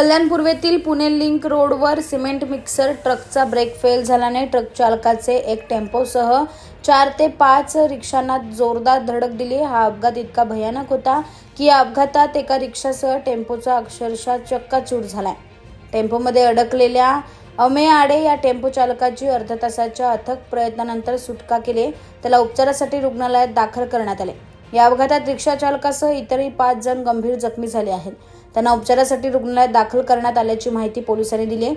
कल्याण पूर्वेतील पुणे लिंक रोडवर cement mixer ट्रकचा ब्रेक फेल झाल्याने ट्रक चालकाचे एक टेम्पोसह चार ते पाच रिक्षांना जोरदार धडक दिली. हा अपघात इतका भयानक होता की या अपघातात एका रिक्षासह टेम्पोचा अक्षरशः चक्काचूर झालाय. टेम्पोमध्ये अडकलेल्या अमे आडे या टेम्पो चालकाची अर्ध्या तासाच्या अथक प्रयत्नानंतर सुटका केली. त्याला उपचारासाठी रुग्णालयात दाखल करण्यात आले. या अपघातात रिक्षा चालकासह इतरही पाच जण गंभीर जखमी झाले आहेत. त्यांना उपचारासाठी रुग्णालयात दाखल करण्यात आल्याची माहिती पोलिसांनी दिली आहे.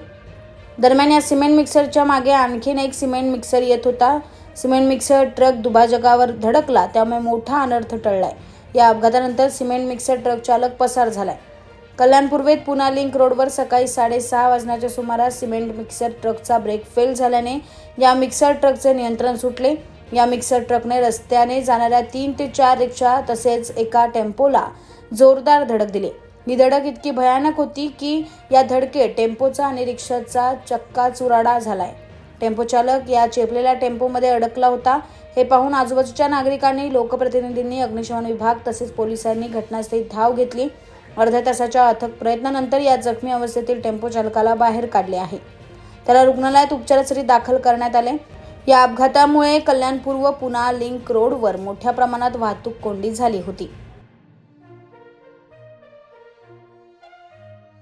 दरम्यान या सिमेंट मिक्सरच्या मागे आणखीन एक सिमेंट मिक्सर येत होता. सिमेंट मिक्सर ट्रक दुभाजगावर धडकला त्यामुळे मोठा अनर्थ टळलाय. या अपघातानंतर सिमेंट मिक्सर ट्रक चालक पसार झालाय. कल्याण पूर्वेत पुना लिंक रोडवर सकाळी साडेसहा वाजण्याच्या सुमारास सिमेंट मिक्सर ट्रकचा ब्रेक फेल झाल्याने या मिक्सर ट्रकचे नियंत्रण सुटले. या मिक्सर ट्रकने रस्त्याने जाणाऱ्या तीन ते चार रिक्षा तसेच एका टेम्पोला जोरदार धडक दिली. ही धडक इतकी भयानक होती की या धडकेत टेम्पोचा आणि रिक्षाचा चक्का चुराडा झालाय. टेम्पो चालक या चेपलेल्या टेम्पोमध्ये अडकला होता. हे पाहून आजूबाजूच्या नागरिकांनी लोकप्रतिनिधींनी अग्निशमन विभाग तसेच पोलिसांनी घटनास्थळी धाव घेतली. अर्ध्या तासाच्या अथक प्रयत्नानंतर या जखमी अवस्थेतील टेम्पो चालकाला बाहेर काढले आहे. त्याला रुग्णालयात उपचारासाठी दाखल करण्यात आले. या अपघातामुळे कल्याणपूर्व पुना लिंक रोडवर मोठ्या प्रमाणात वाहतूक कोंडी झाली होती.